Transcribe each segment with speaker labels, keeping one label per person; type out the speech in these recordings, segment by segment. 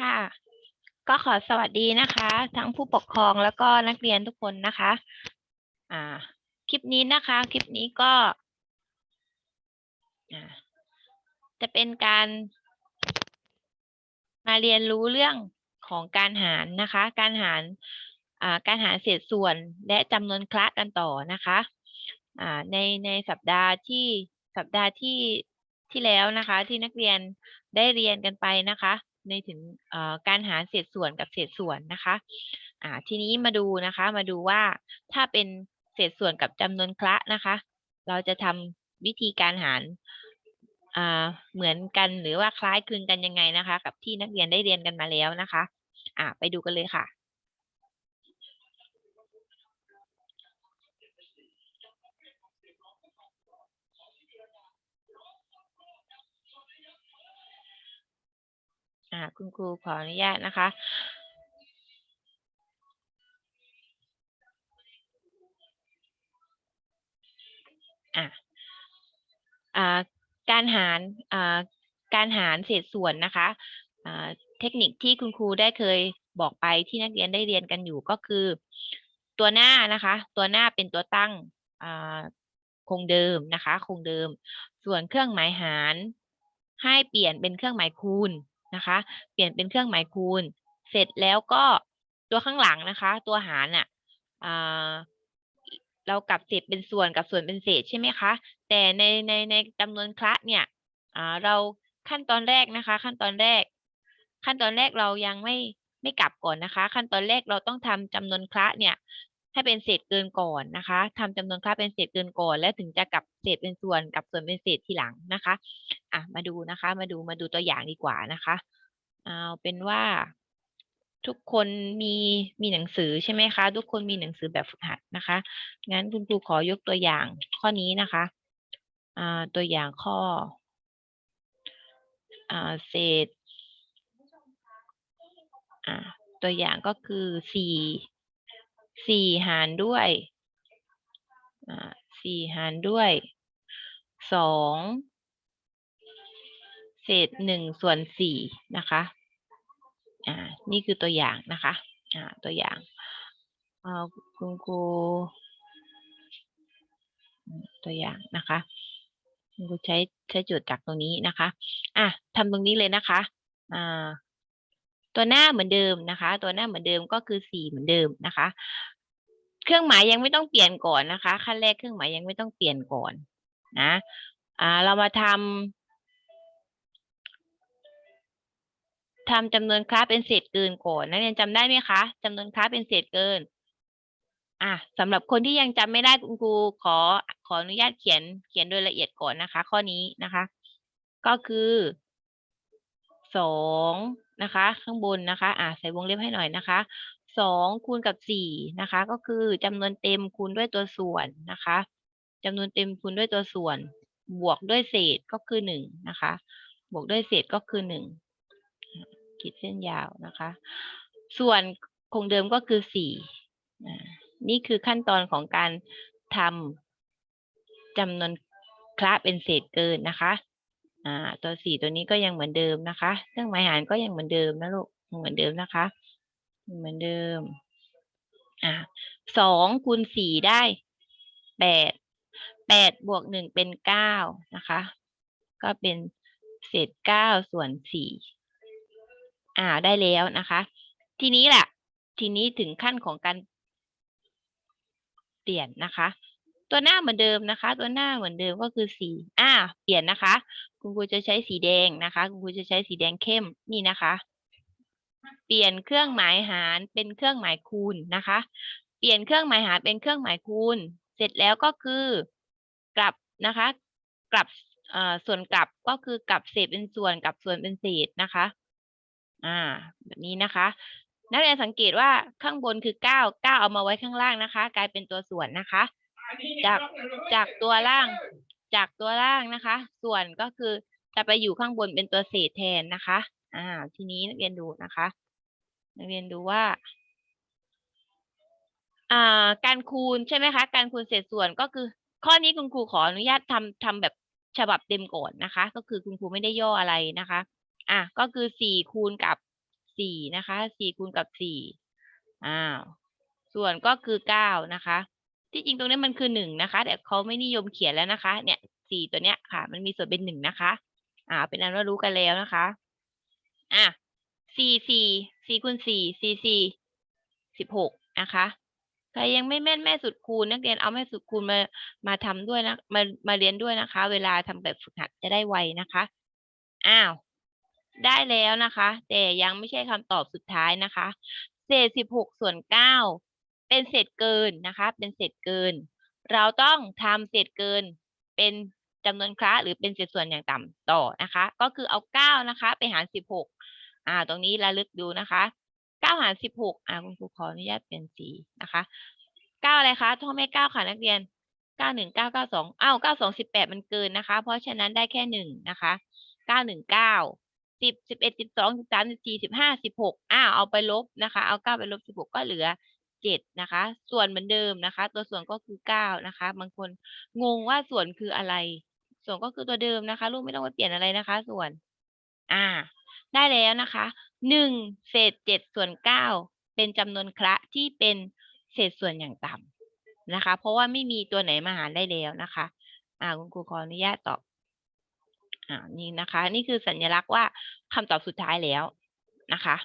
Speaker 1: ค่ะ ก็ขอสวัสดีนะคะ ทั้งผู้ปกครองแล้วก็นักเรียนทุกคนนะคะ อ่า คลิปนี้นะคะ คลิปนี้ก็ จะเป็นการ มาเรียนรู้เรื่องของการหารนะคะ การหารอ่าการหารเศษส่วนและจำนวนคละกันต่อนะคะอ่าในในสัปดาห์ที่สัปดาห์ที่ที่แล้วนะคะ ที่นักเรียนได้เรียนกันไปนะคะ ในถึงการหารเศษส่วนกับเศษส่วนนะคะอ่าทีนี้มาดูนะคะ มาดูว่าถ้าเป็นเศษส่วนกับจำนวนคละนะคะ เราจะทำวิธีการหารอ่าเหมือนกันหรือว่าคล้ายคลึงกันยังไงนะคะ กับที่นักเรียนได้เรียนกันมาแล้วนะคะอ่าไปดูกันเลยค่ะ อ่าคุณครูขออนุญาตนะคะ อะอ่าการหารอ่าการหารเศษส่วนนะคะอ่าเทคนิคที่คุณครูได้เคยบอกไปที่นักเรียนได้เรียนกันอยู่ก็คือ ตัวหน้านะคะ ตัวหน้าเป็นตัวตั้งอ่าคงเดิมนะคะ คงเดิม ส่วนเครื่องหมายหารให้เปลี่ยนเป็นเครื่องหมายคูณ นะคะ เปลี่ยนเป็นเครื่องหมายคูณ เสร็จแล้วก็ตัวข้างหลังนะคะ ตัวหารอะเรากลับเศษเป็นส่วนกับส่วนเป็นเศษใช่ไหมคะ แต่ในในในจำนวนคละเนี่ยเราขั้นตอนแรกนะคะ ขั้นตอนแรก ขั้นตอนแรกเรายังไม่ไม่กลับก่อนนะคะ ขั้นตอนแรกเราต้องทำจำนวนคละเนี่ย ให้เป็นเศษเกินก่อนนะคะทำจำนวนคละเป็นเศษเกินก่อน แล้วถึงจะกลับเศษเป็นส่วนกับส่วนเป็นเศษทีหลังนะคะอะมาดูนะคะ มาดูมาดูตัวอย่างดีกว่านะคะเอาเป็นว่า ทุกคนมีมีหนังสือใช่ไหมคะ ทุกคนมีหนังสือแบบฝึกหัดนะคะงั้นคุณครูขอยกตัวอย่างข้อนี้นะคะอ่าตัวอย่างข้ออ่าเศษอ่าตัวอย่างก็คือสี่ สี่หารด้วยสี่หารด้วยสองเศษหนึ่งส่วนสี่นะคะอ่านี่คือตัวอย่างนะคะอ่าตัวอย่างอ่าคุณครูตัวอย่างนะคะคุณครูใช้ใช้จทย์จากตรงนี้นะคะ อะทำตรงนี้เลยนะคะอ่า ตัวหน้าเหมือนเดิมนะคะ ตัวหน้าเหมือนเดิมก็คือสี่เหมือนเดิมนะคะ เครื่องหมายยังไม่ต้องเปลี่ยนก่อนนะคะ ขั้นแรกเครื่องหมายยังไม่ต้องเปลี่ยนก่อนนะอ่าเรามาทำทำจำนวนค้าเป็นเศษเกินก่อนนักเรียนจำได้ไหมคะจำนวนค้าเป็นเศษเกินอะสำหรับคนที่ยังจำไม่ได้คุณครูขอขออนุญาตเขียนเขียนโดยละเอียดก่อนนะคะ ข้อนี้นะคะ ก็คือสอง นะคะ ข้างบนนะคะอ่าใส่วงเล็บให้หน่อยนะคะสองคูณกับสี่นะคะ ก็คือจำนวนเต็มคูณด้วยตัวส่วนนะคะจำนวนเต็มคูณด้วยตัวส่วน บวกด้วยเศษก็คือหนึ่งนะคะ บวกด้วยเศษก็คือหนึ่งขีดเส้นยาวนะคะ ส่วนคงเดิมก็คือสี่นี่คือขั้นตอนของการทำจำนวนคละเป็นเศษเกินนะคะ อ่า ตัวสี่ตัวนี้ก็ยังเหมือนเดิมนะคะเครื่องหมายหารก็ยังเหมือนเดิมนะลูกเหมือนเดิมนะคะ เหมือนเดิม อ่าสองคูณสี่ได้แปดแปดบวกหนึ่งเป็นเก้านะคะ ก็เป็นเศษเก้าส่วนสี่อ่าได้แล้วนะคะ ทีนี้แหละทีนี้ถึงขั้นของการเปลี่ยนนะคะ ตัวหน้าเหมือนเดิมนะคะ ตัวหน้าเหมือนเดิมก็คือสีอ่า เปลี่ยนนะคะ คุณครูจะใช้สีแดงนะคะ คุณครูจะใช้สีแดงเข้มนี่นะคะ เปลี่ยนเครื่องหมายหารเป็นเครื่องหมายคูณนะคะ เปลี่ยนเครื่องหมายหารเป็นเครื่องหมายคูณ เสร็จแล้วก็คือกลับนะคะ กลับส่วนกลับก็คือกลับเศษเป็นส่วนกับส่วนเป็นเศษนะคะ อ่า แบบนี้นะคะ นักเรียนสังเกตว่าข้างบนคือเก้าเก้าเอามาไว้ข้างล่างนะคะ กลายเป็นตัวส่วนนะคะ จากจากตัวล่าง จากตัวล่างนะคะ ส่วนก็คือจะไปอยู่ข้างบนเป็นตัวเศษแทนนะคะ อ่า ทีนี้นักเรียนดูนะคะนักเรียนดูว่า อ่า การคูณใช่ไหมคะ การคูณเศษส่วนก็คือ ข้อนี้คุณครูขออนุญาตทำทำแบบฉบับเต็มก่อนนะคะ ก็คือคุณครูไม่ได้ย่ออะไรนะคะ อะก็คือสี่คูณกับสี่นะคะสี่คูณกับสี่อ้าวส่วนก็คือเก้านะคะ ที่จริงตรงนี้มันคือหนึ่งนะคะ แต่เขาไม่นิยมเขียนแล้วนะคะ เนี่ยสี่ตัวเนี้ยค่ะ มันมีส่วนเป็นหนึ่งนะคะ อ่า เป็นอันว่ารู้กันแล้วนะคะ อะสี่สี่สี่คูณสี่สี่สี่สิบหกนะคะใครยังไม่แม่นแม่สุดคูณนักเรียนเอาแม่สุดคูณมามาทำด้วยนะมามาเรียนด้วยนะคะ เวลาทำแบบฝึกหัดจะได้ไวนะคะ อ้าว ได้แล้วนะคะ แต่ยังไม่ใช่คำตอบสุดท้ายนะคะ เศษสิบหกส่วนเก้า เป็นเศษเกินนะคะ เป็นเศษเกิน เราต้องทำเศษเกิน เป็นจำนวนคละหรือเป็นเศษส่วนอย่างต่ำต่อนะคะ ก็คือเอาเก้านะคะ ไปหารสิบหกอ่า ตรงนี้ระลึกดูนะคะเก้าหารสิบหกอ่าคุณครูขออนุญาตเปลี่ยนสีนะคะเก้าอะไรคะท่องแม่เก้าค่ะนักเรียนเก้าหนึ่งเก้าเก้าสองอ้าวเก้าสองสิบแปดมันเกินนะคะ เพราะฉะนั้นได้แค่หนึ่งนะคะเก้าหนึ่งเก้าสิบสิบเอ็ดสิบสองสิบสามสิบสี่สิบห้าสิบหกอ้าวเอาไปลบนะคะ เอาเก้าไปลบสิบหกก็เหลือ เจ็ดนะคะ ส่วนเหมือนเดิมนะคะ ตัวส่วนก็คือเก้านะคะ บางคนงงว่าส่วนคืออะไร ส่วนก็คือตัวเดิมนะคะ ลูกไม่ต้องไปเปลี่ยนอะไรนะคะ ส่วน อ่า ได้แล้วนะคะหนึ่งเศษเจ็ดส่วนเก้าเป็นจำนวนคละที่เป็นเศษส่วนอย่างต่ำนะคะ เพราะว่าไม่มีตัวไหนมาหารได้แล้วนะคะ อ่าคุณครูขออนุญาตตอบอ่านี่นะคะ นี่คือสัญลักษณ์ว่าคำตอบสุดท้ายแล้วนะคะ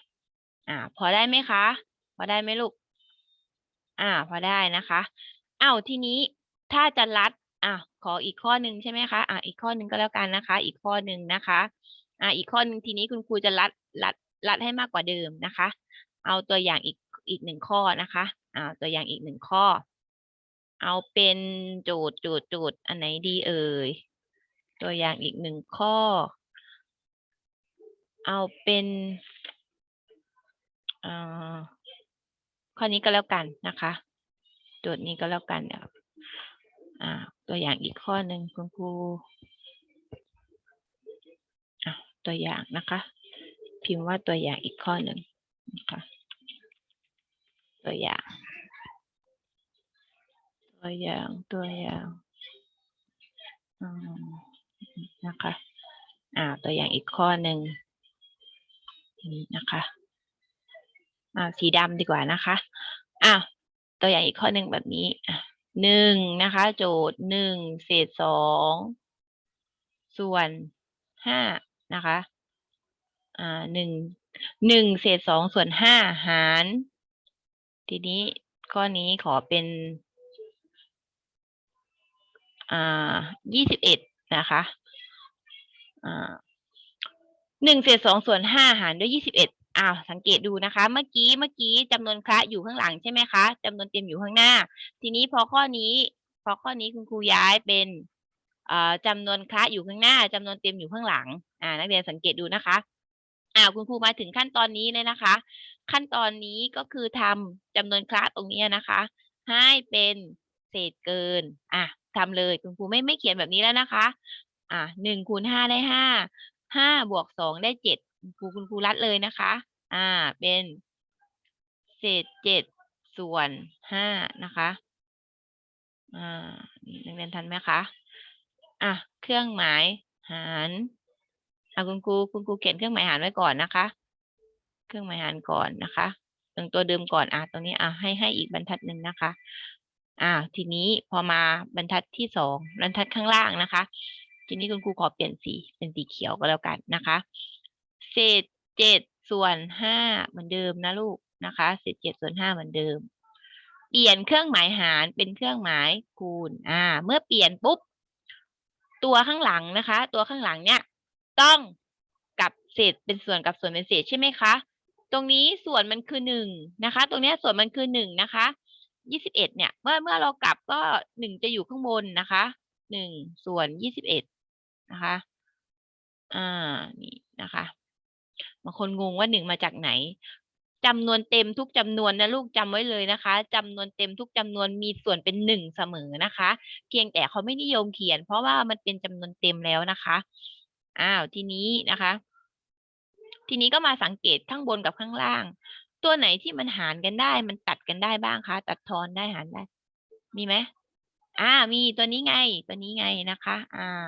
Speaker 1: อ่า พอได้ไหมคะ พอได้ไหมลูก อ่า พอได้นะคะอ้าวทีนี้ถ้าจะรัดอะขออีกข้อหนึ่งใช่ไหมคะอ่าอีกข้อหนึ่งก็แล้วกันนะคะ อีกข้อหนึ่งนะคะอ่าอีกข้อหนึ่งทีนี้คุณครูจะรัดรัดรัดให้มากกว่าเดิมนะคะ เอาตัวอย่างอีกอีกหนึ่งข้อนะคะอ่าตัวอย่างอีกหนึ่งข้อ เอาเป็นโจทย์โจทย์โจทย์อันไหนดีเอ่ยตัวอย่างอีกหนึ่งข้อ เอาเป็นอ่า ข้อนี้ก็แล้วกันนะคะโจทย์นี้ก็แล้วกันนะครับอ่าตัวอย่างอีกข้อหนึ่งคุณครูตัวอย่างนะคะ พิมพ์ว่าตัวอย่างอีกข้อหนึ่งนะคะตัวอย่าง ตัวอย่างตัวอย่างนะคะอ่าตัวอย่างอีกข้อหนึ่งนี่นะคะ สีดำดีกว่านะคะอะตัวอย่างอีกข้อหนึ่งแบบนี้หนึ่งนะคะ โจทย์หนึ่งเศษสองส่วนห้านะคะอ่าหนึ่งหนึ่งเศษสองส่วนห้าหาร ทีนี้ข้อนี้ขอเป็นอ่ายี่สิบเอ็ดนะคะอ่าหนึ่งเศษสองส่วนห้าหารด้วยยี่สิบเอ็ด อ้าวสังเกตดูนะคะ เมื่อกี้เมื่อกี้จำนวนคละอยู่ข้างหลังใช่ไหมคะจำนวนเต็มอยู่ข้างหน้า ทีนี้พอข้อนี้พอข้อนี้คุณครูย้ายเป็นอ่อจำนวนคละอยู่ข้างหน้าจำนวนเต็มอยู่ข้างหลัง อ่า นักเรียนสังเกตดูนะคะอ่าคุณครูมาถึงขั้นตอนนี้เลยนะคะ ขั้นตอนนี้ก็คือทำจำนวนคละตรงนี้นะคะ ให้เป็นเศษเกิน อะทำเลยคุณครูไม่ไม่เขียนแบบนี้แล้วนะคะ อะหนึ่งคูณห้าได้ห้าห้าบวกสองได้เจ็ด ครูคุณครูรัดเลยนะคะ อ่า เป็น เศษเจ็ดส่วนห้านะคะ อ่านี่นักเรียนทันไหมคะ อะ เครื่องหมายหารอะคุณครูคุณครูเขียนเครื่องหมายหารไว้ก่อนนะคะ เครื่องหมายหารก่อนนะคะตรงตัวเดิมก่อนอะตรงนี้อะให้ให้อีกบรรทัดหนึ่งนะคะ อ่า ทีนี้พอมาบรรทัดที่สองบรรทัดข้างล่างนะคะ ทีนี้คุณครูขอเปลี่ยนสีเป็นสีเขียวก็แล้วกันนะคะ เศษเจ็ดส่วนห้าเหมือนเดิมนะลูกนะคะเศษเจ็ดส่วนห้าเหมือนเดิม เปลี่ยนเครื่องหมายหารเป็นเครื่องหมายคูณ อ่า เมื่อเปลี่ยนปุ๊บ ตัวข้างหลังนะคะ ตัวข้างหลังเนี่ย ต้องกับเศษเป็นส่วนกับส่วนเป็นเศษใช่ไหมคะ ตรงนี้ส่วนมันคือหนึ่งนะคะ ตรงนี้ส่วนมันคือหนึ่งนะคะยี่สิบเอ็ดเนี่ย เมื่อเมื่อเรากลับก็หนึ่งจะอยู่ข้างบนนะคะหนึ่งส่วนยี่สิบเอ็ดนะคะ อ่า นี่นะคะ บางคนงงว่าหนึ่งมาจากไหนจำนวนเต็มทุกจำนวนนะลูกจำไว้เลยนะคะจำนวนเต็มทุกจำนวนมีส่วนเป็นหนึ่งเสมอนะคะ เพียงแต่เขาไม่นิยมเขียน เพราะว่ามันเป็นจำนวนเต็มแล้วนะคะอ้าวทีนี้นะคะ ทีนี้ก็มาสังเกตข้างบนกับข้างล่าง ตัวไหนที่มันหารกันได้ มันตัดกันได้บ้างคะ ตัดทอนได้หารได้ มีไหมอ่า มีตัวนี้ไง ตัวนี้ไงนะคะ อ่า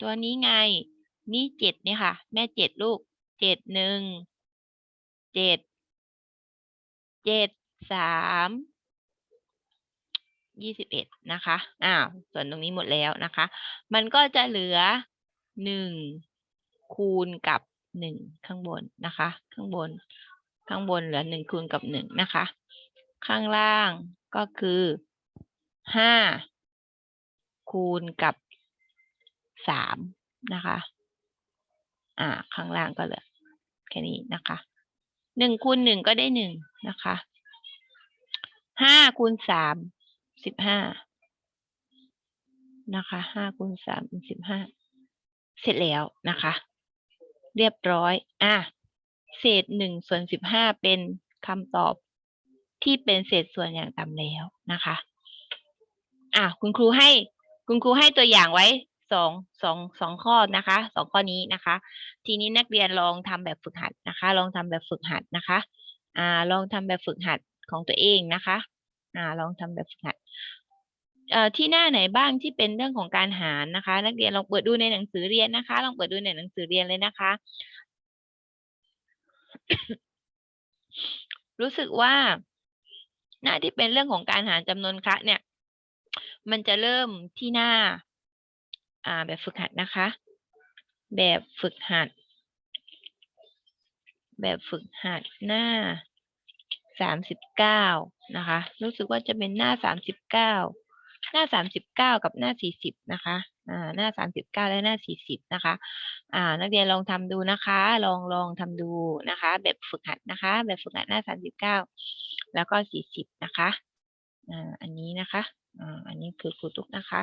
Speaker 1: ตัวนี้ไง นี่เจ็ดเนี่ยค่ะ แม่เจ็ดลูก เจ็ดหนึ่งเจ็ดเจ็ดสามยี่สิบเอ็ดนะคะอ้าวส่วนตรงนี้หมดแล้วนะคะ มันก็จะเหลือหนึ่งคูณกับหนึ่งข้างบนนะคะ ข้างบน ข้างบนเหลือหนึ่งคูณกับหนึ่งนะคะ ข้างล่างก็คือห้าคูณกับสามนะคะ อ่า ข้างล่างก็เหลือ แค่นี้นะคะหนึ่งคูณหนึ่งก็ได้หนึ่งนะคะห้าคูณสามสิบห้านะคะห้าคูณสามเป็นสิบห้าเสร็จแล้วนะคะ เรียบร้อยอะเศษหนึ่งส่วนสิบห้าเป็นคำตอบที่เป็นเศษส่วนอย่างต่ำแล้วนะคะ อะคุณครูให้ คุณครูให้ตัวอย่างไว้ สองสองสองข้อนะคะสองข้อนี้นะคะ ทีนี้นักเรียนลองทำแบบฝึกหัดนะคะ ลองทำแบบฝึกหัดนะคะอ่าลองทำแบบฝึกหัดของตัวเองนะคะอ่าลองทำแบบฝึกหัดเอ่อที่หน้าไหนบ้างที่เป็นเรื่องของการหารนะคะ นักเรียนลองเปิดดูในหนังสือเรียนนะคะ ลองเปิดดูในหนังสือเรียนเลยนะคะ รู้สึกว่า หน้าที่เป็นเรื่องของการหารจำนวนคะเนี่ย มันจะเริ่มที่หน้า อ่าแบบฝึกหัดนะคะ แบบฝึกหัด แบบฝึกหัดหน้าสามสิบเก้านะคะ รู้สึกว่าจะเป็นหน้าสามสิบเก้าหน้าสามสิบเก้ากับหน้าสี่สิบนะคะ อ่า หน้าสามสิบเก้าและหน้าสี่สิบนะคะ อ่า นักเรียนลองทำดูนะคะ ลองลองทำดูนะคะ แบบฝึกหัดนะคะ แบบฝึกหัดหน้าสามสิบเก้าแล้วก็สี่สิบนะคะ อ่า อันนี้นะคะ อ่า อันนี้คือครูตุ๊กนะคะ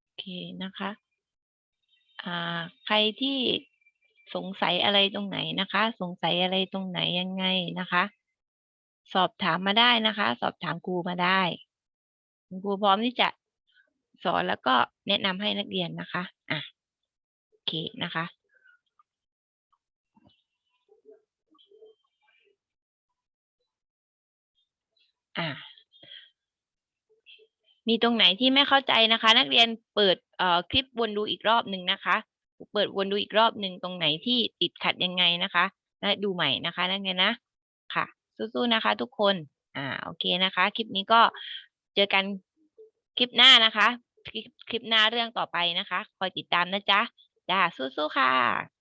Speaker 1: โอเคนะคะ อ่า ใครที่สงสัยอะไรตรงไหนนะคะ สงสัยอะไรตรงไหนยังไงนะคะ สอบถามมาได้นะคะ สอบถามครูมาได้ครูพร้อมที่จะสอนแล้วก็แนะนำให้นักเรียนนะคะ อะ โอเคนะคะ อ่ามีตรงไหนที่ไม่เข้าใจนะคะ นักเรียนเปิดเอ่อคลิปวนดูอีกรอบหนึ่งนะคะ เปิดวนดูอีกรอบหนึ่งตรงไหนที่ติดขัดยังไงนะคะและดูใหม่นะคะนักเรียนนะค่ะ สู้ๆนะคะ ทุกคนอ่าโอเคนะคะ คลิปนี้ก็เจอกันคลิปหน้านะคะ คลิปคลิปหน้าเรื่องต่อไปนะคะ คอยติดตามนะจ๊ะจ้าสู้ๆค่ะ